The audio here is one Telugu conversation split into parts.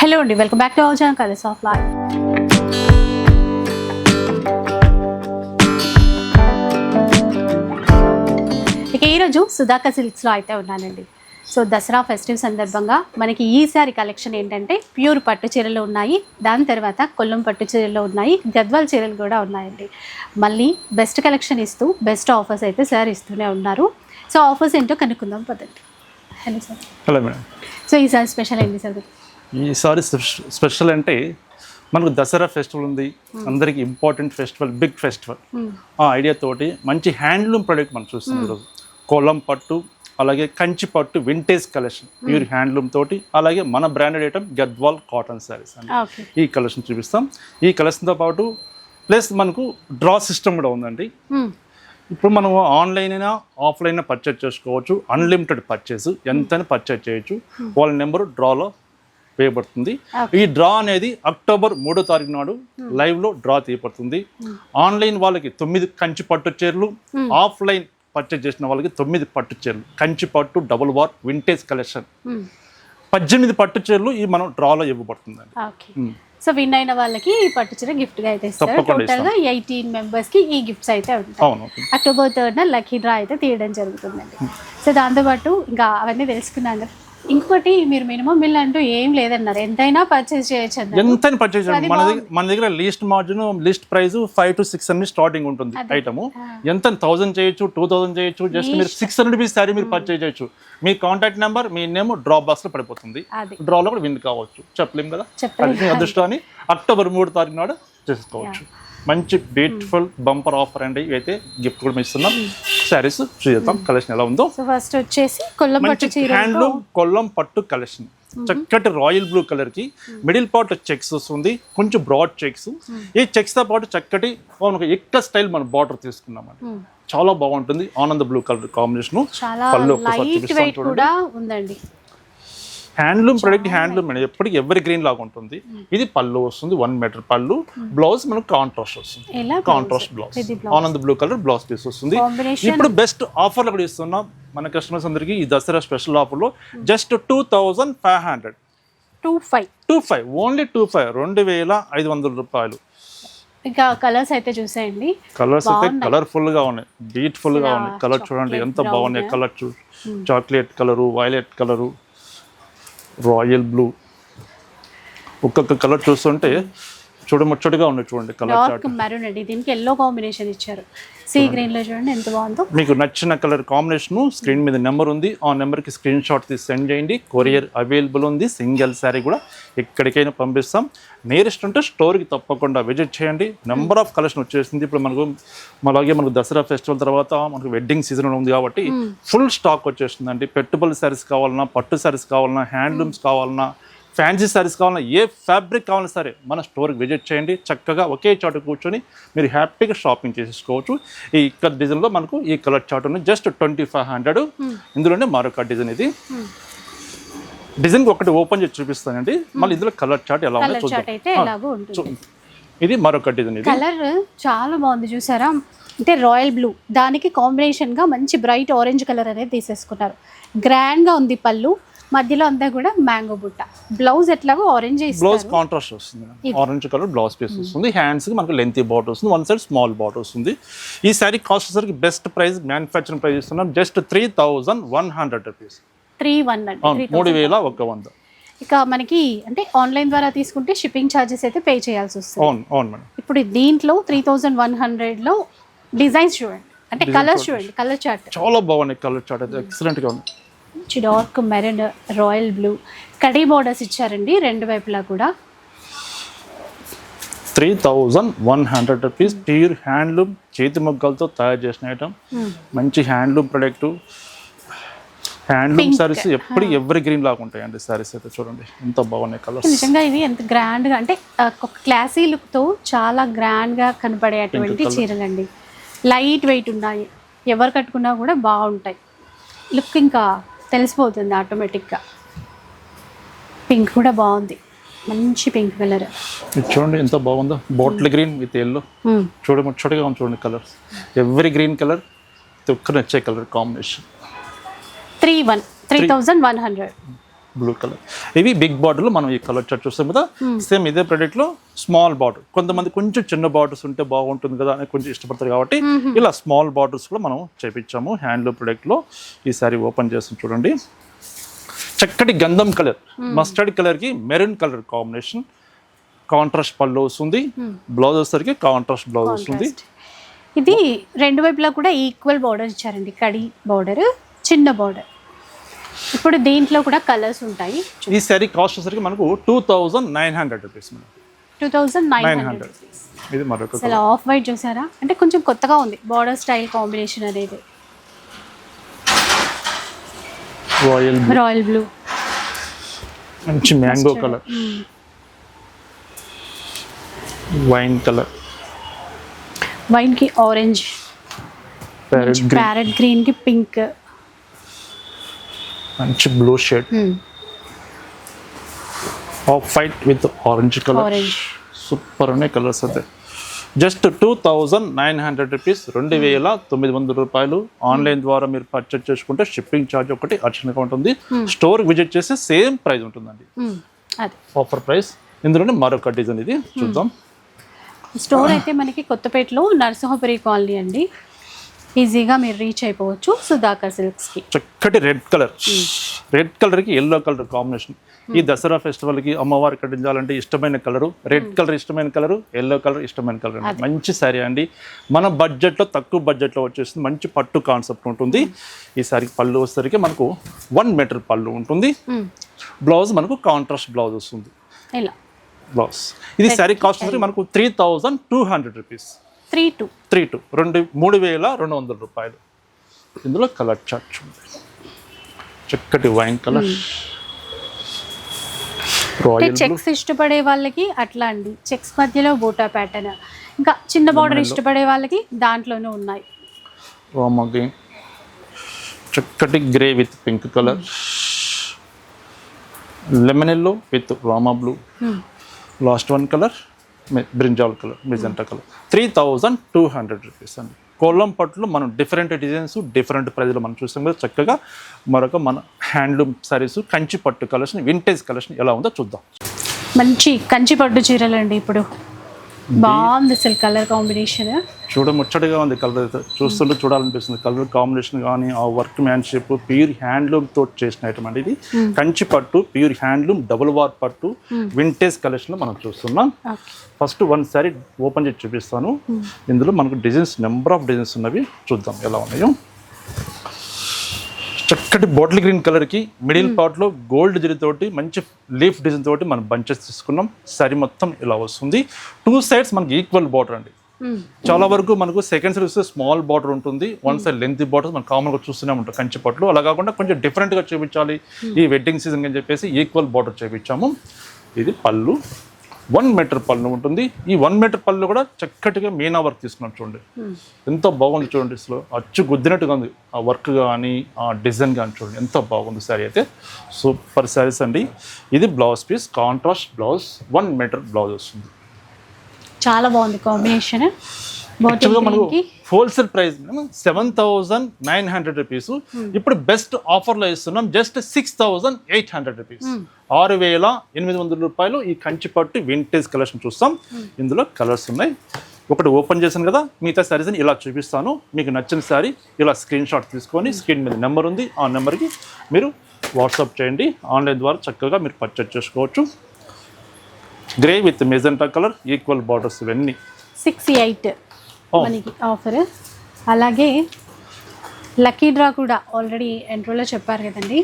హలో అండి welcome back to our channel colours of life. ఇక ఈరోజు సుధాకర్ సిల్క్స్లో అయితే ఉన్నానండి. సో దసరా ఫెస్టివ్ సందర్భంగా మనకి ఈసారి కలెక్షన్ ఏంటంటే ప్యూర్ పట్టు చీరలు ఉన్నాయి. దాని తర్వాత కొల్లం పట్టు చీరలు ఉన్నాయి. గద్వాల్ చీరలు కూడా ఉన్నాయండి. మళ్ళీ బెస్ట్ కలెక్షన్ ఇస్తూ బెస్ట్ ఆఫర్స్ అయితే సార్ ఇస్తూనే ఉన్నారు. సో ఆఫర్స్ ఏంటో కనుక్కుందాం పదండి. Hello sir. Hello madam. So ఈసారి స్పెషల్ ఏంటి సార్? ఈసారి స్పెష- స్పెషల్ అంటే మనకు దసరా ఫెస్టివల్ ఉంది. అందరికి ఇంపార్టెంట్ ఫెస్టివల్ బిగ్ ఫెస్టివల్. ఆ ఐడియా తోటి మంచి హ్యాండ్లూమ్ ప్రొడక్ట్ మనం చూస్తున్నాం ఈరోజు. కోలం పట్టు అలాగే కంచి పట్టు వింటేజ్ కలెక్షన్ ప్యూర్ హ్యాండ్లూమ్ తోటి అలాగే మన branded item Gadwal cotton saris అండి. ఈ కలెక్షన్ చూపిస్తాం. ఈ కలెక్షన్తో పాటు ప్లస్ మనకు డ్రా సిస్టమ్ కూడా ఉందండి. ఇప్పుడు మనం ఆన్లైన్ అయినా ఆఫ్లైన్ పర్చేజ్ చేసుకోవచ్చు. అన్లిమిటెడ్ పర్చేస్ ఎంతైనా పర్చేజ్ చేయొచ్చు. వాళ్ళ నెంబరు డ్రాలో వేయబడుతుంది. ఈ డ్రా అనేది అక్టోబర్ మూడో తారీఖు నాడు లైవ్లో డ్రా తీయబడుతుంది. ఆన్లైన్ వాళ్ళకి తొమ్మిది కంచి పట్టు చీరలు ఆఫ్లైన్ పర్చేజ్ చేసిన వాళ్ళకి తొమ్మిది పట్టు చీరలు. కంచి పట్టు డబుల్ వార్ వింటేజ్ కలెక్షన్ పద్దెనిమిది పట్టు చీరలు ఈ మనం డ్రాలో ఇవ్వబడుతుందండి. సో విన్ అయిన వాళ్ళకి ఈ పట్టు చీర గిఫ్ట్గా అయితే ఇస్తారు. టోటల్గా ఎయిటీన్ మెంబర్స్కి ఈ గిఫ్ట్స్ అయితే ఉంటాయి. అక్టోబర్ థర్డ్ న లక్కీ డ్రా అయితే తీయడం జరుగుతుందండి. సో దాంతోపాటు ఇంకా అవన్నీ తెలుసుకున్నాం కదా. ఇంకొకటి మీరు మినిమం బిల్ అంటూ ఏం లేదన్నారు. ఎంతైనా పర్చేస్ చేయొచ్చు పర్చేజ్ చేయండి మన దగ్గర మన దగ్గర least margin list price five to six hundred starting ఉంటుంది ఐటమ్ ఎంత? థౌసండ్ చేయొచ్చు టూ థౌసండ్ చేయొచ్చు జస్ట్ మీరు సిక్స్ హండ్రెడ్ రూపీస్ సారీ మీరు పర్చేజ్ చేయొచ్చు. మీ కాంటాక్ట్ నెంబర్ మీ నేమ్ డ్రాప్ బాక్స్లో పడిపోతుంది. అది. డ్రాలో కూడా విన్ కావచ్చు. చెప్పలేం కదా. అది అదృష్టాన్ని అక్టోబర్ మూడు తారీఖు నాడు చేసుకోవచ్చు. మంచి బ్యూటిఫుల్ బంపర్ ఆఫర్ అండి. ఇవైతే గిఫ్ట్ కూడా ఇస్తున్నాం. శారీస్ చూద్దాం. కలెక్షన్ ఎలా ఉందో. ఫస్ట్ వచ్చేసి కొల్లం పట్టు హ్యాండ్లూమ్ కొల్లం పట్టు కలెక్షన్. చక్కటి రాయల్ బ్లూ కలర్కి మిడిల్ పార్ట్ చెక్స్ వస్తుంది. కొంచెం బ్రాడ్ చెక్స్. ఈ చెక్స్తో పాటు చక్కటి మనకు ఎక్క స్టైల్ మన బార్డర్ తీసుకున్నామండి. చాలా బాగుంటుంది. ఆనంద బ్లూ కలర్ కాంబినేషన్. చాలా పళ్ళు కూడా ఉందండి. హ్యాండ్లూమ్ ప్రొడక్ట్ హ్యాండ్లూమ్ అండి. ఎప్పటికీ ఎవరి గ్రీన్ లాగా ఉంటుంది. ఇది పళ్ళు వస్తుంది వన్ మీటర్ పళ్ళు. బ్లౌజ్ మనకు కాంట్రాస్ట్ వస్తుంది. Contrast blouse? Anand blue colour blouse piece వస్తుంది. ఇప్పుడు బెస్ట్ ఆఫర్లు కూడా ఇస్తున్నాం మన కస్టమర్స్ అందరికి ఈ దసరా స్పెషల్ ఆఫర్లో just two thousand five hundred two five two five only two five రెండు వేల ఐదు వందల రూపాయలు. ఇంకా కలర్స్ అయితే చూసేయండి. కలర్స్ అయితే కలర్ఫుల్గా ఉన్నాయి. బ్యూటిఫుల్గా ఉన్నాయి. కలర్ చూడండి ఎంత బాగున్నాయి. Colour chocolate colour violet colour royal blue. ఒక్కొక్క కలర్ చూస్తుంటే చూడముచ్చటిగా ఉన్నాయి చూడండి కలర్ చార్ట్ డార్క్ మెరూన్ అండి. దీనికి ఎల్లో కాంబినేషన్ ఇచ్చారు. సీ గ్రీన్లో చూడండి ఎంత బాగుందో. మీకు నచ్చిన కలర్ కాంబినేషన్ స్క్రీన్ మీద నెంబర్ ఉంది. ఆ నెంబర్కి స్క్రీన్ షాట్ తీసి సెండ్ చేయండి. కొరియర్ అవైలబుల్ ఉంది. సింగిల్ శారీ కూడా ఎక్కడికైనా పంపిస్తాం. నియరెస్ట్ ఉంటే స్టోర్కి తప్పకుండా విజిట్ చేయండి. నెంబర్ ఆఫ్ కలెక్షన్ వచ్చేసింది. ఇప్పుడు మనకు అలాగే మనకు దసరా ఫెస్టివల్ తర్వాత మనకు వెడ్డింగ్ సీజన్ ఉంది కాబట్టి ఫుల్ స్టాక్ వచ్చేస్తుందండి పెట్టుబడి శారీస్ కావాలన్నా పట్టు శారీస్ కావాలన్నా హ్యాండ్లూమ్స్ కావాలన్నా ఫ్యాన్సీ శారీస్ కావాలన్నా ఏ ఫ్యాబ్రిక్ కావాలన్నా సరే మన స్టోర్కి విజిట్ చేయండి. చక్కగా ఒకే చాట్ కూర్చొని మీరు హ్యాపీగా షాపింగ్ చేసేసుకోవచ్చు. ఈ ఇక్కడ డిజైన్లో మనకు ఈ కలర్ చార్ట్ ఉంది. Just twenty five hundred. ఇందులోనే మరొక డిజైన్ ఇది. డిజైన్ ఒకటి ఓపెన్ చేసి చూపిస్తానండి. మళ్ళీ ఇందులో కలర్ చార్ట్ ఎలా ఉందో చూద్దాం. ఇది మరొక డిజైన్ ఇది. కలర్ చాలా బాగుంది చూసారా? అంటే రాయల్ బ్లూ. దానికి కాంబినేషన్గా మంచి బ్రైట్ ఆరెంజ్ కలర్ అనేది తీసేసుకున్నారు. గ్రాండ్గా ఉంది పళ్ళు. మధ్యలో అంతా కూడా మ్యాంగో బుట్ట. బ్లౌజ్ ఎట్లాగో ఆరెంజ్ బ్లౌజ్ కాంట్రాస్ట్ వస్తుంది ఆరెంజ్ కలర్ బ్లౌజ్ పీస్ వస్తుంది. హ్యాండ్స్కి మనకు లెంతీ బాటర్ వస్తుంది. వన్ సైడ్ స్మాల్ బాటర్ వస్తుంది. ఈ శారీ కాస్ట్ వచ్చేసరికి బెస్ట్ ప్రైస్ మ్యానుఫ్యాక్చరింగ్ ప్రైస్ ఇస్తున్నాం just three thousand one hundred rupees three one మూడు వేల ఒక వంద. ఇక మనకి అంటే ఆన్లైన్ ద్వారా తీసుకుంటే షిప్పింగ్ ఛార్జెస్ అయితే పే చేయాల్సి వస్తుంది. అవును అవును మేడం. ఇప్పుడు దీంట్లో త్రీ థౌజండ్ వన్ హండ్రెడ్లో డిజైన్స్ చూడండి. అంటే కలర్స్ చూడండి కలర్ చార్ట్ చాలా బాగున్నాయి కలర్ చార్ట్ అయితే. ఎక్సలెంట్గా ఉంది మంచి డార్క్ మెరూన్ రాయల్ బ్లూ. కడీ బోర్డర్స్ ఇచ్చారండి రెండు వైపులా కూడా. Three thousand one hundred rupees. Pure handloom చేతి మొగ్గలతో తయారు చేసిన ఐటమ్. మంచి హ్యాండ్లూమ్ ప్రొడక్ట్. హ్యాండ్లూమ్ సారీస్ ఎప్పుడు ఎవరి గ్రీన్ లాగా ఉంటాయండి సారీస్ అయితే చూడండి. ఎంత బాగున్నాయి కలర్స్ నిజంగా ఇది ఎంత గ్రాండ్గా అంటే క్లాసీ లుక్తో చాలా గ్రాండ్గా కనపడేటువంటి చీరలండి. లైట్ వెయిట్ ఉన్నాయి. ఎవరు కట్టుకున్నా కూడా బాగుంటాయి. లుక్ ఇంకా తెలిసిపోతుంది ఆటోమేటిక్గా. పింక్ కూడా బాగుంది. మంచి పింక్ కలర్. చూడండి ఎంత బాగుందో. బాటిల్ గ్రీన్ విత్ ఎల్లో చూడ ముచ్చటగా ఉంది చూడండి కలర్స్. ఎవ్రీ గ్రీన్ కలర్ ఒక్క నచ్చే colour combination. Three one three. Thousand one hundred. Blue colour ఇవి బిగ్ బార్డర్లో మనం ఈ కలర్ చార్ట్ చూస్తాం కదా? సేమ్ ఇదే ప్రోడక్ట్లో స్మాల్ బార్డర్ కొంతమంది కొంచెం చిన్న బార్డర్స్ ఉంటే బాగుంటుంది కదా అని కొంచెం ఇష్టపడతారు కాబట్టి ఇలా స్మాల్ బార్డర్స్ కూడా మనం చేపించాము. హ్యాండ్లూమ్ ప్రోడక్ట్లో ఈ సారీ ఓపెన్ చేసి చూడండి. చక్కటి గంధం కలర్ మస్టర్డ్ కలర్కి మెరూన్ కలర్ కాంబినేషన్ కాంట్రాస్ట్ పళ్ళు వస్తుంది బ్లౌజ్ వచ్చేసరికి కాంట్రాస్ట్ బ్లౌజ్ వస్తుంది ఇది రెండు వైపులా కూడా ఈక్వల్ బార్డర్ ఇచ్చారండి. కడి బార్డర్ చిన్న బార్డర్ ఇప్పుడు దీంట్లో కూడా కలర్స్ ఉంటాయి. ఈ సారీ కాస్ట్ వచ్చేసరికి మనకు two thousand nine hundred rupees madam. Two thousand nine hundred ఇది మరొక అసలు ఆఫ్ వైట్ చూసారా? అంటే కొంచెం కొత్తగా ఉంది. బార్డర్ స్టైల్ కాంబినేషన్ అనేది. రాయల్ రాయల్ బ్లూ మంచి మ్యాంగో కలర్ వైన్ కలర్ వైన్కి ఆరెంజ్ ప్యారెట్ గ్రీన్కి పింక్ మంచి blue shade. Off white with orange colour. Super ఉన్నాయి కలర్స్ అయితే. Just two thousand nine hundred rupees రెండు వేల తొమ్మిది వందల రూపాయలు. ఆన్లైన్ ద్వారా మీరు పర్చేజ్ చేసుకుంటే షిప్పింగ్ ఛార్జ్ ఒకటి అడిషనల్గా ఉంటుంది. స్టోర్ విజిట్ చేస్తే సేమ్ ప్రైస్ ఉంటుందండి. ఆఫర్ ప్రైస్ ఇందులోనే మరొక డిజైన్ ఇది. చూద్దాం. స్టోర్ అయితే మనకి కొత్తపేటలో నరసింహపురి కాలనీ అండి. ఈజీగా మీరు రీచ్ అయిపోవచ్చు సుధాకర్ సిల్క్స్కి. చక్కటి రెడ్ కలర్. రెడ్ కలర్కి ఎల్లో కలర్ కాంబినేషన్. ఈ దసరా ఫెస్టివల్కి అమ్మవారి కట్టించాలంటే ఇష్టమైన కలరు రెడ్ కలర్ ఇష్టమైన కలరు ఎల్లో కలర్ ఇష్టమైన కలర్ అండి. మంచి శారీ అండి. మన బడ్జెట్లో తక్కువ బడ్జెట్లో వచ్చేసింది మంచి పట్టు కాన్సెప్ట్ ఉంటుంది. ఈ సారీ పళ్ళు వచ్చేసరికి మనకు వన్ మీటర్ పళ్ళు ఉంటుంది. బ్లౌజ్ మనకు కాంట్రాస్ట్ బ్లౌజ్ వస్తుంది. బ్లౌజ్. ఇది శారీ కాస్ట్ మనకు three thousand two hundred rupees three two. Three two. రెండు మూడు వేల రెండు వందల రూపాయలు. ఇందులో కలర్ చార్ట్ చూడండి చక్కటి వైన్ కలర్ చెక్స్ ఇష్టపడే వాళ్ళకి అట్లా అండి. చెక్స్ మధ్యలో బోటా ప్యాటర్న్ ఇంకా చిన్న బార్డర్ ఇష్టపడే వాళ్ళకి దాంట్లోనే ఉన్నాయి. రామా చక్కటి grey with pink colour lemon yellow with Rama blue last one colour brinjal colour magenta colour. Three thousand two hundred rupees అండి. కోలం పట్టులో మనం డిఫరెంట్ డిజైన్స్ డిఫరెంట్ ప్రైజ్లో మనం చూసాం కదా చక్కగా మరొక మన హ్యాండ్లూమ్ సారీస్ కంచి పట్టు కలెక్షన్ వింటేజ్ కలెక్షన్ ఎలా ఉందో చూద్దాం. మంచి కంచి పట్టు చీరలు అండి ఇప్పుడు. బాగుంది అసలు కలర్ కాంబినేషన్. చూడ ముచ్చటగా ఉంది కలర్. అయితే చూస్తుంటే చూడాలనిపిస్తుంది. కలర్ కాంబినేషన్ కానీ ఆ వర్క్ మ్యాన్షిప్ ప్యూర్ హ్యాండ్లూమ్ తోటి చేసిన ఐటమ్ అండి ఇది కంచి పట్టు ప్యూర్ హ్యాండ్లూమ్ డబుల్ వార్ పట్టు వింటేజ్ కలెక్షన్ మనం చూస్తున్నాం. ఫస్ట్ వన్ సారీ ఓపెన్ చేసి చూపిస్తాను. ఇందులో మనకు డిజైన్స్ నెంబర్ ఆఫ్ డిజైన్స్ ఉన్నవి చూద్దాం ఎలా ఉన్నాయో. చక్కటి బాటిల్ గ్రీన్ కలర్కి మిడిల్ పార్ట్లో గోల్డ్ తోటి మంచి లీఫ్ డిజైన్ తోటి మనం బంచెస్ తీసుకున్నాం. సారీ మొత్తం ఇలా వస్తుంది. టూ సైడ్స్ మనకి ఈక్వల్ బార్డర్ అండి. చాలా వరకు మనకు సెకండ్ సైడ్ వస్తే స్మాల్ బార్డర్ ఉంటుంది. వన్ సైడ్ లెంత్ బార్డర్ మనం కామన్గా చూస్తూనే ఉంటాం కంచి పట్లు అలా కాకుండా కొంచెం డిఫరెంట్గా చూపించాలి. ఈ వెడ్డింగ్ సీజన్ అని చెప్పేసి ఈక్వల్ బార్డర్ చూపించాము. ఇది పళ్ళు. వన్ మీటర్ పళ్ళు ఉంటుంది. ఈ వన్ మీటర్ పళ్ళు కూడా చక్కటిగా మీనా వర్క్ తీసుకున్నాం చూడండి. ఎంత బాగుంది చూడండి అసలు. అచ్చు గుద్దినట్టుగా ఉంది. ఆ వర్క్ కానీ ఆ డిజైన్ కానీ చూడండి. ఎంత బాగుంది శారీ అయితే. సూపర్ శారీస్ అండి. ఇది blouse piece contrast blouse one metre blouse వస్తుంది. చాలా బాగుంది కాంబినేషన్. యాక్చువల్గా మనకు wholesale price seven thousand nine hundred rupees ఇప్పుడు బెస్ట్ ఆఫర్లో ఇస్తున్నాం just six thousand eight hundred rupees ఆరు వేల ఎనిమిది వందల రూపాయలు ఈ కంచి పట్టు వింటేజ్ కలెక్షన్ చూస్తాం. ఇందులో కలర్స్ ఉన్నాయి. ఒకటి ఓపెన్ చేశాను కదా మిగతా శారీస్ని ఇలా చూపిస్తాను. మీకు నచ్చిన శారీ ఇలా స్క్రీన్ షాట్ తీసుకొని స్క్రీన్ మీద నెంబర్ ఉంది ఆ నెంబర్కి మీరు వాట్సాప్ చేయండి. ఆన్లైన్ ద్వారా చక్కగా మీరు పర్చేజ్ చేసుకోవచ్చు. Grey with magenta colour equal borders ఇవన్నీ. Six eight. మనకి ఆఫర్ అలాగే లక్కీ డ్రా కూడా ఆల్రెడీ ఎంట్రోలో చెప్పారు కదండి.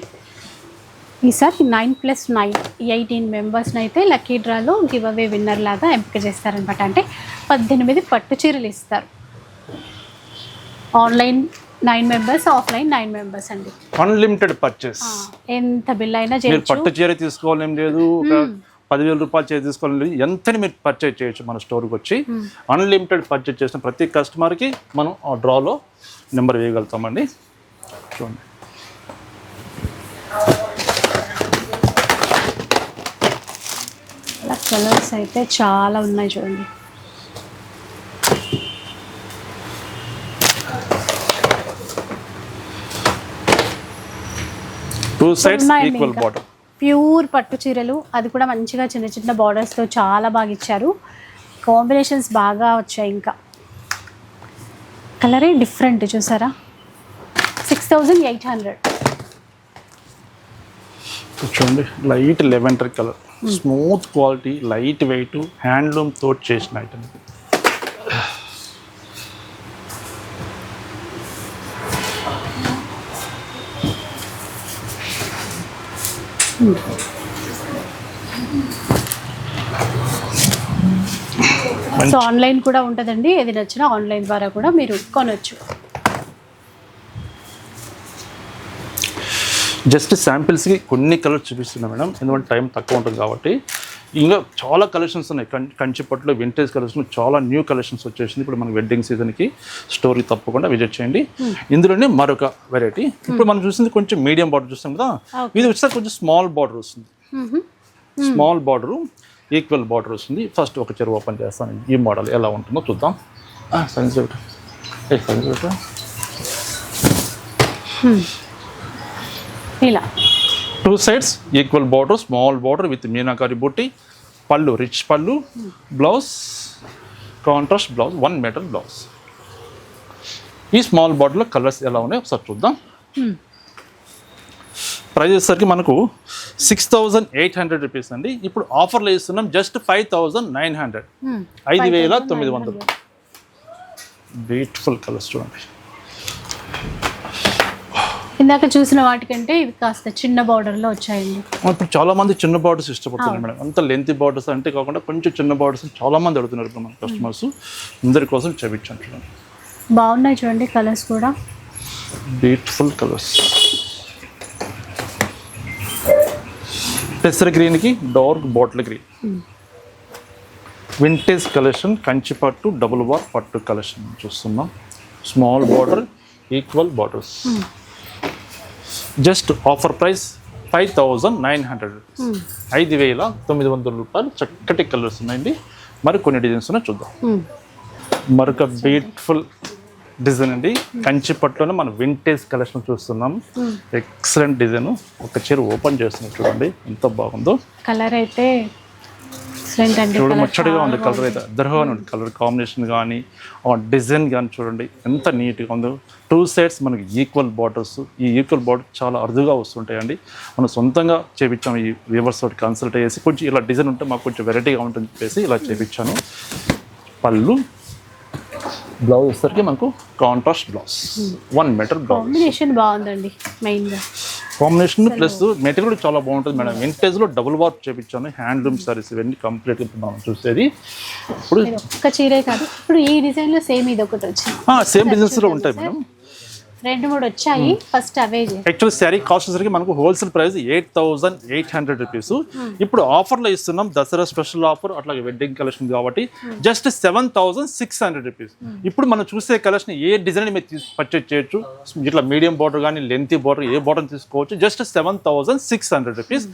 ఈసారి నైన్ ప్లస్ నైన్ ఎయిటీన్ మెంబర్స్ని అయితే లక్కీ డ్రాలో గివ్ అవే విన్నర్ లాగా ఎంపిక చేస్తారనమాట. అంటే పద్దెనిమిది పట్టు చీరలు ఇస్తారు. Online nine members offline nine members అండి. అన్లిమిటెడ్ పర్చేస్ ఎంత బిల్ అయినా పట్టు చీర తీసుకోవాలేం లేదు. పదివేల రూపాయలు చీర తీసుకోవాలని లేదు ఎంతని మీరు పర్చేజ్ చేయొచ్చు మన స్టోర్కి వచ్చి. అన్లిమిటెడ్ పర్చేజ్ చేసిన ప్రతి కస్టమర్కి మనం ఆ డ్రాలో నెంబర్ వేయగలుగుతామండి. చూడండి. కలర్స్ అయితే చాలా ఉన్నాయి చూడండి. Two sides equal. Bottom pure పట్టు చీరలు. అది కూడా మంచిగా చిన్న చిన్న బార్డర్స్తో చాలా బాగా ఇచ్చారు. కాంబినేషన్స్ బాగా వచ్చాయి ఇంకా. కలరే డిఫరెంట్ చూసారా? సిక్స్ థౌజండ్ ఎయిట్ హండ్రెడ్ చూడండి light lavender colour smooth quality light weight handloom తోటి చేసిన ఐటమ్ సో ఆన్లైన్ కూడా ఉంటుందండి. ఏది నచ్చినా ఆన్లైన్ ద్వారా కూడా మీరు కొనొచ్చు. జస్ట్ శాంపిల్స్కి కొన్ని కలర్స్ చూపిస్తున్నా మేడం. ఎందుకంటే టైం తక్కువ ఉంటుంది కాబట్టి. ఇంకా చాలా కలెక్షన్స్ ఉన్నాయి. కం కంచిపట్టులో వింటేజ్ కలెక్షన్ చాలా న్యూ కలెక్షన్స్ వచ్చేసింది. ఇప్పుడు మన వెడ్డింగ్ సీజన్కి స్టోరీ తప్పకుండా విజిట్ చేయండి. ఇందులోనే మరొక వెరైటీ ఇప్పుడు మనం చూసింది కొంచెం మీడియం బార్డర్ చూస్తాం కదా. ఇది వచ్చేసరికి కొంచెం స్మాల్ బార్డర్ వస్తుంది. స్మాల్ బార్డర్ ఈక్వల్ బార్డర్ వస్తుంది. ఫస్ట్ ఒక చెరువు ఓపెన్ చేస్తాను. ఈ మోడల్ ఎలా ఉంటుందో చూద్దాం. సైన్స్ సైన్స్ ఇలా. Two sides equal border small border with meenakari బుట్టి పళ్ళు రిచ్ పళ్ళు blouse contrast blouse one metre blouse ఈ స్మాల్ బార్డర్లో కలర్స్ ఎలా ఉన్నాయో ఒకసారి చూద్దాం. ప్రైస్ వచ్చేసరికి మనకు six thousand eight hundred rupees అండి. ఇప్పుడు ఆఫర్లో ఇస్తున్నాం just five thousand nine hundred ఐదు వేల తొమ్మిది వందలు. బ్యూటిఫుల్ కలర్స్ చూడండి. ఇందాక చూసిన వాటికంటే ఇవి కాస్త చిన్న బార్డర్లో వచ్చాయండి. ఇప్పుడు చాలా మంది చిన్న బార్డర్స్ ఇష్టపడుతున్నారు మేడం. అంత లెంత్ బార్డర్స్ అంటే కాకుండా కొంచెం చిన్న బార్డర్స్ చాలా మంది అడుగుతున్నారు ఇప్పుడు మన కస్టమర్స్ అందరి కోసం చూపించాను చూడండి. బాగున్నాయి చూడండి కలర్స్ కూడా. బ్యూటిఫుల్ కలర్స్ పెసర గ్రీన్కి dark bottle green vintage collection Kanchi పట్టు డబుల్ వార్ పట్టు కలెక్షన్ చూస్తున్నాం. Small border equal borders just offer price five thousand nine hundred ఐదు వేల తొమ్మిది వందల రూపాయలు చక్కటి కలర్స్ ఉన్నాయండి. మరి కొన్ని డిజైన్స్ ఉన్నాయి చూద్దాం. Hmm. మరొక బ్యూటిఫుల్ డిజైన్ అండి. కంచి పట్టులోనే మనం వింటేజ్ కలెక్షన్ చూస్తున్నాం. ఎక్సలెంట్ డిజైన్ ఒక చీర ఓపెన్ చేస్తున్నాం చూడండి. ఎంత బాగుందో. కలర్ అయితే ఎక్సలెంట్ అండి చూడ ముచ్చటగా ఉంది కలర్ అయితే. అద్దరుగా ఉంది కలర్ కాంబినేషన్ కానీ ఆ డిజైన్ కానీ చూడండి ఎంత నీట్గా ఉందో. టూ సైడ్స్ మనకి ఈక్వల్ బార్డర్స్ ఈ ఈక్వల్ బార్డర్ చాలా అరుదుగా వస్తుంటాయండి. మనం సొంతంగా చేపించాము ఈ వ్యూవర్స్ తోటి కన్సల్ట్ చేసి కొంచెం ఇలా డిజైన్ ఉంటే మాకు కొంచెం వెరైటీగా ఉంటుంది చెప్పేసి ఇలా చేపించాను. పళ్ళు బ్లౌజ్ వచ్చేసరికి మనకు contrast blouse one meter blouse combination బాగుందండి మెయిన్గా కాంబినేషన్ ప్లస్ మెటీరియల్ చాలా బాగుంటుంది మేడం. వింటేజ్లో డబుల్ వార్క్ చేపించాను. హ్యాండ్లూమ్ సారీస్ ఇవన్నీ కంప్లీట్గా మనం చూసేది. ఇప్పుడు ఒక్క చీరే కాదు. ఇప్పుడు ఈ డిజైన్లో సేమ్ ఇది ఒకటి వచ్చింది. సేమ్ బిజినెస్లో ఉంటాయి మేడం. రెండు మూడు వచ్చాయి. ఫస్ట్ అవే. యాక్చువల్ శారీ కాస్ట్ వచ్చేసరికి మనకు wholesale price eight thousand eight hundred rupees ఇప్పుడు ఆఫర్లో ఇస్తున్నాం దసరా స్పెషల్ ఆఫర్ అట్లాగే వెడ్డింగ్ కలెక్షన్ కాబట్టి just seven thousand six hundred rupees ఇప్పుడు మనం చూసే కలెక్షన్ ఏ డిజైన్ మీరు తీసి పర్చేజ్ చేయొచ్చు ఇట్లా మీడియం బార్డర్ కానీ లెంతీ బార్డర్ ఏ బార్డర్ తీసుకోవచ్చు just seven thousand six hundred rupees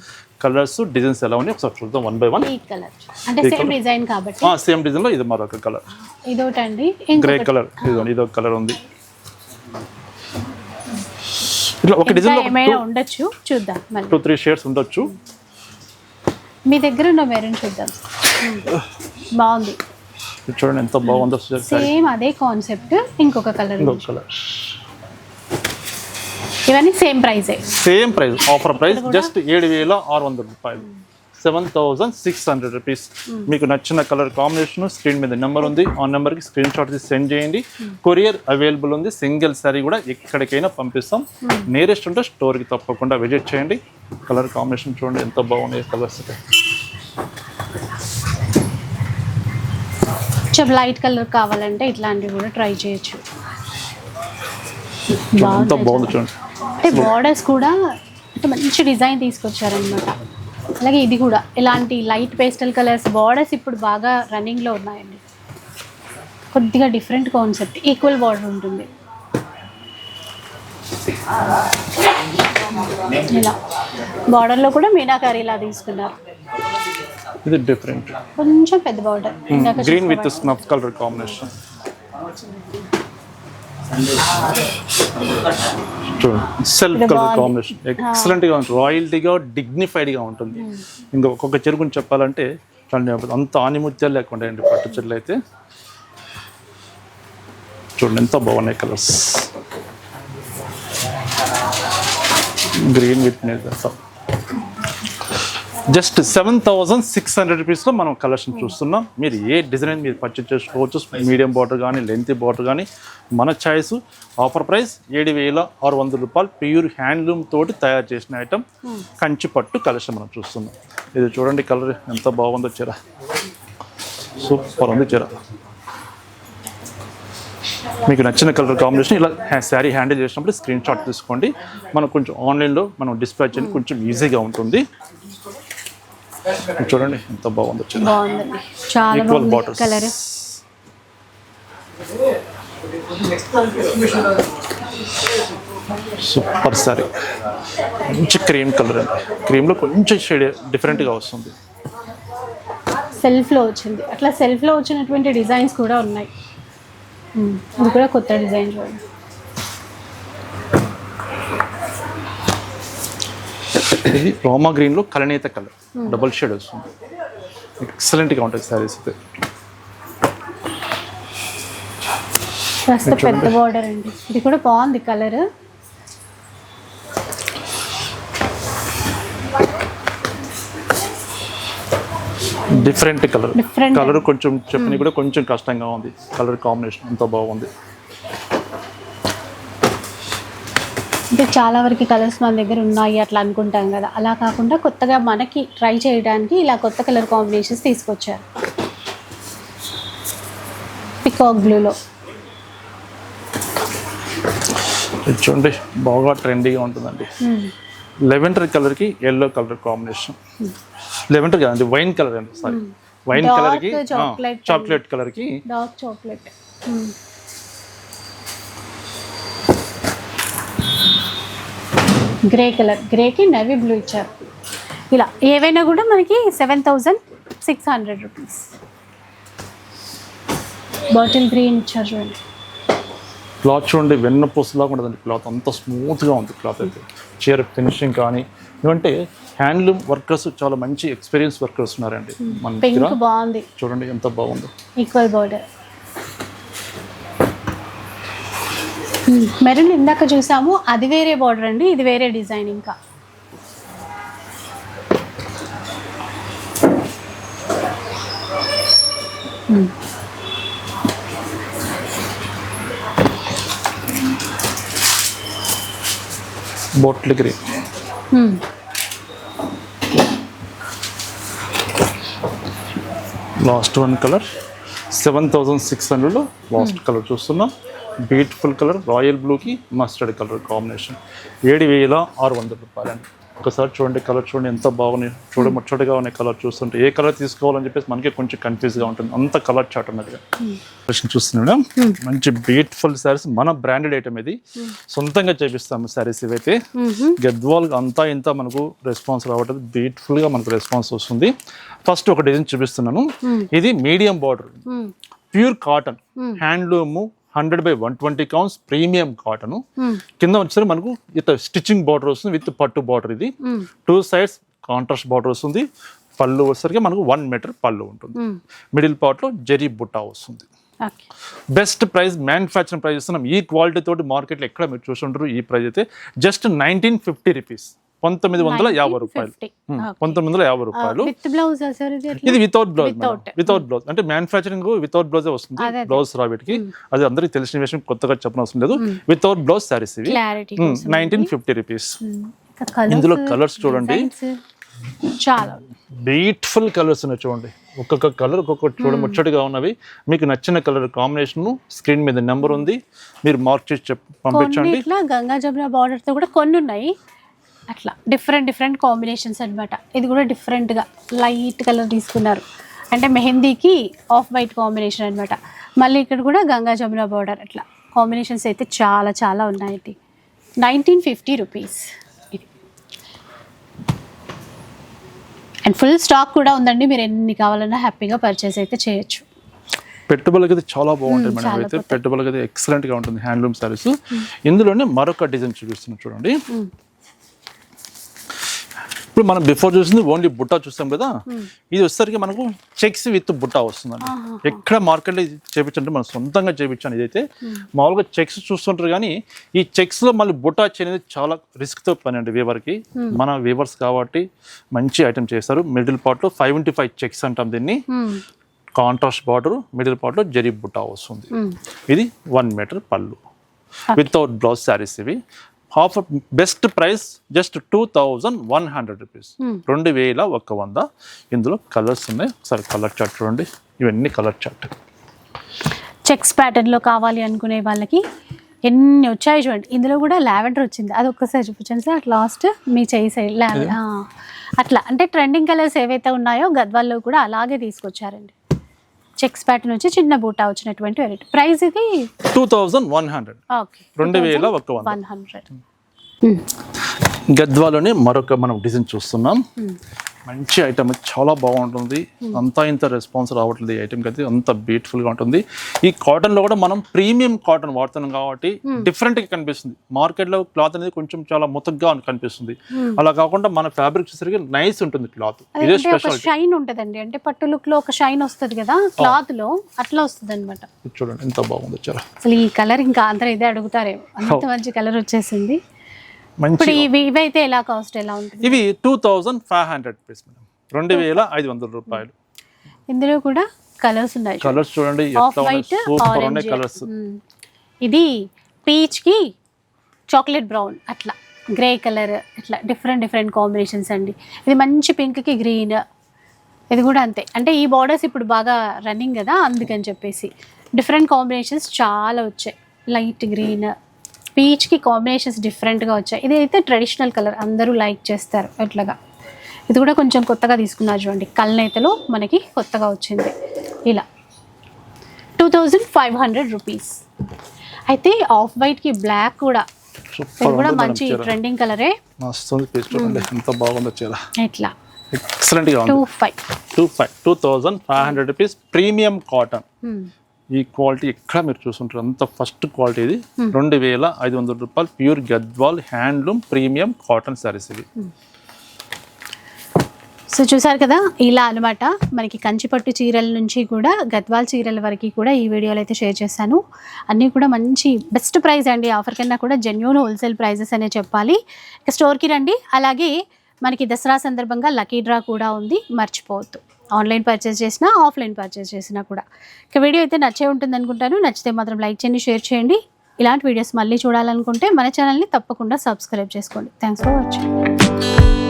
colours designs ఎలా ఉన్నాయి? ఒకసారి చూద్దాం వన్ బై వన్ అంటే సేమ్ డిజైన్ కాబట్టి. సేమ్ డిజైన్లో ఇది మరొక కలర్ ఇదొకటండి. గ్రే కలర్ ఇది ఒక కలర్ ఉంది. ఇట్లా ఒక ఏమైనా ఉండొచ్చు? చూద్దాం టూ త్రీ షేడ్స్ ఉండొచ్చు. మీ దగ్గర ఉన్న మెరూన్ చూద్దాం. బాగుంది. చూడండి ఎంత బాగుందో సారీ. సేమ్ అదే కాన్సెప్ట్ ఇంకొక కలర్ ఇంకొక కలర్ ఇవన్నీ same ప్రైజే same price offer price just ఏడు వేల ఆరు వందల రూపాయలు. Seven thousand six hundred rupees మీకు నచ్చిన కలర్ కాంబినేషన్ స్క్రీన్ మీద నెంబర్ ఉంది. ఆ నెంబర్కి స్క్రీన్ షాట్ తీసి సెండ్ చేయండి. కొరియర్ అవైలబుల్ ఉంది. సింగిల్ సారీ కూడా ఎక్కడికైనా పంపిస్తాం. నియరెస్ట్ ఉంటే స్టోర్కి తప్పకుండా విజిట్ చేయండి. కలర్ కాంబినేషన్ చూడండి ఎంత బాగున్నాయి కలర్స్ కొంచెం లైట్ కలర్ కావాలంటే ఇట్లాంటివి కూడా ట్రై చేయొచ్చు. బాగుంది చూడండి. అంటే బార్డర్స్ కూడా మంచి డిజైన్ తీసుకొచ్చారనమాట అలాగే ఇది కూడా ఇలాంటి లైట్ పేస్టల్ కలర్స్ బార్డర్స్ ఇప్పుడు బాగా రన్నింగ్లో ఉన్నాయండి. కొద్దిగా డిఫరెంట్ కాన్సెప్ట్ ఈక్వల్ బార్డర్ ఉంటుంది. ఇలా. బార్డర్లో కూడా మీనాకారి ఇలా తీసుకున్నారు. ఇది డిఫరెంట్ కొంచెం పెద్ద border green with snuff colour combination చూడండి సెల్ఫ్ కలర్. కాంబినేషన్ ఎక్సలెంట్గా ఉంటుంది. రాయల్టీగా డిగ్నిఫైడ్గా ఉంటుంది ఇంకా ఒక్కొక్క చెరు గురించి చెప్పాలంటే అంత ఆనిముత్యాలు లేకుండా అండి పట్టు చెట్లు అయితే. చూడండి ఎంత బాగున్నాయి colours. Green with just seven thousand six hundred రూపీస్లో మనం కలెక్షన్ చూస్తున్నాం. మీరు ఏ డిజైన్ మీరు పర్చేజ్ చేసుకోవచ్చు మీడియం బార్డర్ కానీ లెంత్ బార్డర్ కానీ మన చాయిస్ ఆఫర్ ప్రైస్ ఏడు వేల ఆరు వందల రూపాయలు ప్యూర్ హ్యాండ్లూమ్ తోటి తయారు చేసిన ఐటమ్ కంచి పట్టు కలెక్షన్ మనం చూస్తున్నాం. ఇది చూడండి కలర్ ఎంత బాగుందో చీర. సూపర్ ఉంది చీర. మీకు నచ్చిన కలర్ కాంబినేషన్ ఇలా శారీ హ్యాండిల్ చేసినప్పుడు స్క్రీన్ షాట్ తీసుకోండి. మనం కొంచెం ఆన్లైన్లో మనం డిస్పాచ్ చేయడానికి కొంచెం ఈజీగా ఉంటుంది. చూడండి ఎంత బాగుందో బాగుందండి. చాలా బాగుంది కలర్ సూపర్ సారీ మంచి క్రీమ్ కలర్ అండి. క్రీమ్లో కొంచెం షేడ్ డిఫరెంట్గా వస్తుంది. సెల్ఫ్లో వచ్చింది. అట్లా సెల్ఫ్లో వచ్చినటువంటి డిజైన్స్ కూడా ఉన్నాయి. ఉమ్, ఇది కూడా కొత్త డిజైన్ చూడండి. ఇది రోమా గ్రీన్లో కలనేత కలర్ డబుల్ షేడ్ వస్తుంది. ఎక్సలెంట్గా ఉంటుంది సారీస్ అయితే. కాస్త పెద్ద బార్డర్ అండి. ఇది కూడా బాగుంది కలర్ డిఫరెంట్ కలర్. కలర్ కొంచెం చెప్పని కూడా కొంచెం కష్టంగా ఉంది. కలర్ కాంబినేషన్ అంత బాగుంది. అంటే చాలా వరకు కలర్స్ మన దగ్గర ఉన్నాయి అట్లా అనుకుంటాం కదా. అలా కాకుండా కొత్తగా మనకి ట్రై చేయడానికి ఇలా కొత్త కలర్ కాంబినేషన్స్ తీసుకొచ్చారు. పికాక్ బ్లూలో చూడండి బాగా ట్రెండీగా ఉంటుందండి. లెవెండర్ కలర్కి ఎల్లో కలర్ కాంబినేషన్ లెవెండర్ కదండి వైన్ కలర్ అండి సారీ వైన్ కలర్కి చాక్లెట్ కలర్కి డార్క్ చాక్లెట్ గ్రే కలర్ గ్రేకి నవీ బ్లూ ఇచ్చారు. ఇలా ఏవైనా కూడా మనకి seven thousand six hundred rupees bottle green ఇచ్చారు చూడండి. క్లాత్ చూడండి వెన్న పూసలాగా ఉంటుందండి క్లాత్ అంత స్మూత్గా ఉంది క్లాత్ అయితే. చీర ఫినిషింగ్ కానీ ఎందుకంటే హ్యాండ్లూమ్ వర్కర్స్ చాలా మంచి ఎక్స్పీరియన్స్ వర్కర్స్ ఉన్నారండి. మన బాగుంది. చూడండి ఎంత బాగుందో. ఈక్వల్ బార్డర్ మెరూన్ ఇందాక చూసాము అది వేరే బార్డర్ అండి ఇది వేరే డిజైన్ ఇంకా. Bottle green. Last one colour seven thousand six హండ్రెడ్లో లాస్ట్ కలర్ చూస్తున్నాం. బ్యూటిఫుల్ కలర్ రాయల్ బ్లూకి మస్టర్డ్ కలర్ కాంబినేషన్. ఏడు వేల ఆరు వందల రూపాయలండి. ఒకసారి చూడండి కలర్ చూడండి ఎంత బాగున్నాయి. చూడ ముచ్చటగా ఉన్నాయి కలర్ చూస్తుంటే. ఏ కలర్ తీసుకోవాలని చెప్పేసి మనకి కొంచెం కన్ఫ్యూజ్గా ఉంటుంది. అంత కలర్ చాట్ ఉన్నది ప్రశ్న చూస్తున్నాం మంచి బ్యూటిఫుల్ శారీస్ మన బ్రాండెడ్ ఐటమ్ ఇది. సొంతంగా చేపిస్తాము శారీస్ ఇవైతే. గద్వాల్ అంతా ఇంత మనకు రెస్పాన్స్ రావట్లేదు బ్యూటిఫుల్గా మనకు రెస్పాన్స్ వస్తుంది. ఫస్ట్ ఒక డిజైన్ చూపిస్తున్నాను. ఇది medium border. Pure cotton handloom hundred by one twenty counts premium cotton. Hmm. కింద వచ్చేసరికి మనకు ఇట్లా స్టిచ్చింగ్ బార్డర్ వస్తుంది విత్ పట్టు బార్డర్ ఇది. Hmm. Two sides contrast border వస్తుంది. పళ్ళు వచ్చేసరికి మనకు వన్ మీటర్ పళ్ళు ఉంటుంది. Hmm. మిడిల్ పార్ట్లో జరీ బుట్టా వస్తుంది. బెస్ట్ ప్రైస్ మ్యానుఫ్యాక్చరింగ్ ప్రైస్ ఇస్తున్నాం ఈ క్వాలిటీ తోటి మార్కెట్లో ఎక్కడ మీరు చూసుంటారు? ఈ ప్రైస్ అయితే జస్ట్ నైన్టీన్ ఫిఫ్టీ రూపీస్ పంతొమ్మిది వందల యాభై రూపాయలు. 1950. ఉమ్, Okay. పంతొమ్మిది వందల యాభై రూపాయలు. ఇది వితౌట్ బ్లౌజ్. వితౌట్. బ్లౌజ్. అంటే మ్యానుఫ్యాక్చరింగ్ వితౌట్ బ్లౌజ్ వస్తుంది. బ్లౌజ్ రాబట్టికి. అది అందరికి తెలిసిన విషయం కొత్తగా చెప్పనవసరం లేదు. వితౌట్ బ్లౌజ్ శారీస్ ఇవి. Nineteen fifty rupees. కలర్స్ ఇందులో colours చూడండి. చాలా బ్యూటిఫుల్ కలర్స్ ఉన్నాయి చూడండి. ఒక్కొక్క కలర్ ఒక్కొక్క చూడ ముచ్చటగా ఉన్నవి. మీకు నచ్చిన కలర్ కాంబినేషన్ స్క్రీన్ మీద నెంబర్ ఉంది. మీరు మార్క్ చేసి పంపించండి గంగా జమున బార్డర్తో కూడా కొన్ని ఉన్నాయి అట్లా. డిఫరెంట్ డిఫరెంట్ కాంబినేషన్స్ అన్నమాట. ఇది కూడా different గా లైట్ కలర్ తీసుకున్నారు. అంటే మెహందీకి ఆఫ్ వైట్ కాంబినేషన్ అన్నమాట. మళ్ళీ ఇక్కడ కూడా గంగా జమున బార్డర్ అట్లా. కాంబినేషన్స్ అయితే చాలా చాలా ఉన్నాయి నైన్టీన్ ఫిఫ్టీ రూపీస్ ఇది. అండ్ ఫుల్ స్టాక్ కూడా ఉందండి. మీరు ఎన్ని కావాలన్నా హ్యాపీగా పర్చేస్ అయితే చేయొచ్చు. పెట్టుబడులకి అయితే చాలా బాగుంటుంది మేడం. చాలా అయితే పెట్టుబడులకి అయితే ఎక్సలెంట్గా ఉంటుంది. హ్యాండ్లూమ్ సారీస్ ఇందులోనే మరొక డిజైన్ చూపిస్తున్నాం చూడండి. ఇప్పుడు మనం బిఫోర్ చూసింది ఓన్లీ బుట్ట చూస్తాం కదా ఇది వచ్చేసరికి మనకు చెక్స్ విత్ బుట్ట వస్తుందండి. ఎక్కడ మార్కెట్లో చేపించంటే మనం సొంతంగా చేపించాను ఇదైతే. మామూలుగా చెక్స్ చూస్తుంటారు కానీ ఈ చెక్స్లో మళ్ళీ బుట్ట అనేది చాలా రిస్క్తో పని అండి వీవర్కి మన వీవర్స్ కాబట్టి మంచి ఐటమ్ చేస్తారు. మిడిల్ పార్ట్లో ఫైవ్ ఇంటూ ఫైవ్ చెక్స్ అంటాం దీన్ని. కాంట్రాస్ట్ బార్డర్ మిడిల్ పార్ట్లో జరీ బుట్ట వస్తుంది. ఇది వన్ మీటర్ పళ్ళు. వితౌట్ బ్లౌజ్ శారీస్ ఇవి. Half best price just two thousand one hundred rupees రెండు వేల ఒక వంద. ఇందులో కలర్స్ ఉన్నాయి. ఒకసారి కలర్ చార్ట్ చూడండి. ఇవన్నీ కలర్ చార్ట్ చెక్స్ ప్యాటర్న్లో కావాలి అనుకునే వాళ్ళకి ఎన్ని వచ్చాయి చూడండి. ఇందులో కూడా లావెండర్ వచ్చింది. అది ఒక్కసారి చూపించండి సార్. లాస్ట్ మీ చేయి సైడ్ అట్లా. అంటే ట్రెండింగ్ కలర్స్ ఏవైతే ఉన్నాయో గద్వాల్లో కూడా అలాగే తీసుకొచ్చారండి. చెక్స్ ప్యాటర్న్ వచ్చి చిన్న బూటా వచ్చినటువంటి వెరైటీ ప్రైస్ ఇది? Two thousand one hundred. Okay రెండు వేల ఒక వన్ హండ్రెడ్. గద్వాలోనే మరొక మనం డిజైన్ చూస్తున్నాం. మంచి ఐటమ్ చాలా బాగుంటుంది. అంతా ఇంత రెస్పాన్స్ రావట్లేదు ఈ ఐటమ్ అయితే అంత బ్యూటిఫుల్గా ఉంటుంది. ఈ కాటన్లో కూడా మనం ప్రీమియం కాటన్ వాడుతున్నాం కాబట్టి డిఫరెంట్గా కనిపిస్తుంది. మార్కెట్లో క్లాత్ అనేది కొంచెం చాలా ముతగ్గా కనిపిస్తుంది. అలా కాకుండా మన ఫ్యాబ్రిక్ వచ్చేసరికి నైస్ ఉంటుంది క్లాత్ ఇదే స్పెషల్ షైన్ ఉంటదండి. అంటే పట్టు లుక్లో ఒక షైన్ వస్తుంది కదా క్లాత్లో అట్లా వస్తుంది అనమాట చూడండి ఎంత బాగుంది చాలా అసలు ఈ కలర్ ఇంకా అందరూ ఇదే అడుగుతారేమో. అంత మంచి కలర్ వచ్చేసింది. మంచి ఇవి ఇవైతే ఎలా కాస్ట్ ఎలా ఉంటుంది? ఇవి two thousand five hundred rupees madam. రెండు వేల ఐదు వందల రూపాయలు. ఇందులో కూడా కలర్స్ ఉన్నాయి కలర్స్ చూడండి సూపర్ ఆరెంజ్ ఉన్నాయి. కలర్స్. ఇది పీచ్కి చాక్లెట్ బ్రౌన్ అట్లా గ్రే కలర్ ఇట్లా డిఫరెంట్ డిఫరెంట్ కాంబినేషన్స్ అండి. ఇది మంచి పింక్కి గ్రీన్. ఇది కూడా అంతే. అంటే ఈ బార్డర్స్ ఇప్పుడు బాగా రన్నింగ్ కదా అందుకని చెప్పేసి. డిఫరెంట్ కాంబినేషన్స్ చాలా వచ్చాయి. లైట్ గ్రీన్ పీచ్కి కాంబినేషన్స్ డిఫరెంట్గా వచ్చాయి. ఇది అయితే ట్రెడిషనల్ కలర్ అందరూ లైక్ చేస్తారు అట్లాగా. ఇది కూడా కొంచెం కొత్తగా తీసుకున్నారు చూడండి. కల్నేతలో మనకి కొత్తగా వచ్చింది. ఇలా. Two thousand five hundred rupees అయితే ఆఫ్ వైట్కి బ్లాక్ కూడా. ఇది కూడా ఉంది మంచి ట్రెండింగ్ కలరే చూడండి ఎంత బాగుందో చీర. ఇట్లా ఎక్సలెంట్గా టూ ఉంది five two five two thousand five hundred rupees premium cotton ఈ క్వాలిటీ ఎక్కడ మీరు చూసుంటారు అంత ఫస్ట్ క్వాలిటీ ఇది. రెండు వేల ఐదు వందల రూపాయలు pure Gadwal handloom premium cotton saris ఇవి. సో చూసారు కదా ఇలా అనమాట మనకి కంచిపట్టు చీరల నుంచి కూడా గద్వాల్ చీరల వరకు కూడా ఈ వీడియోలో అయితే షేర్ చేశాను. అన్నీ కూడా మంచి బెస్ట్ ప్రైస్ అండి. ఆఫర్ కన్నా కూడా జెన్యున్ హోల్సేల్ ప్రైజెస్ అనే చెప్పాలి. ఇక స్టోర్కి రండి. అలాగే మనకి దసరా సందర్భంగా లక్కీ డ్రా కూడా ఉంది. మర్చిపోవద్దు. ఆన్లైన్ పర్చేస్ చేసినా ఆఫ్లైన్ పర్చేస్ చేసినా కూడా. ఇక వీడియో అయితే నచ్చే ఉంటుంది అనుకుంటాను. నచ్చితే మాత్రం లైక్ చేయండి షేర్ చేయండి. ఇలాంటి వీడియోస్ మళ్ళీ చూడాలనుకుంటే మన ఛానల్ని తప్పకుండా సబ్స్క్రైబ్ చేసుకోండి. Thanks for watching.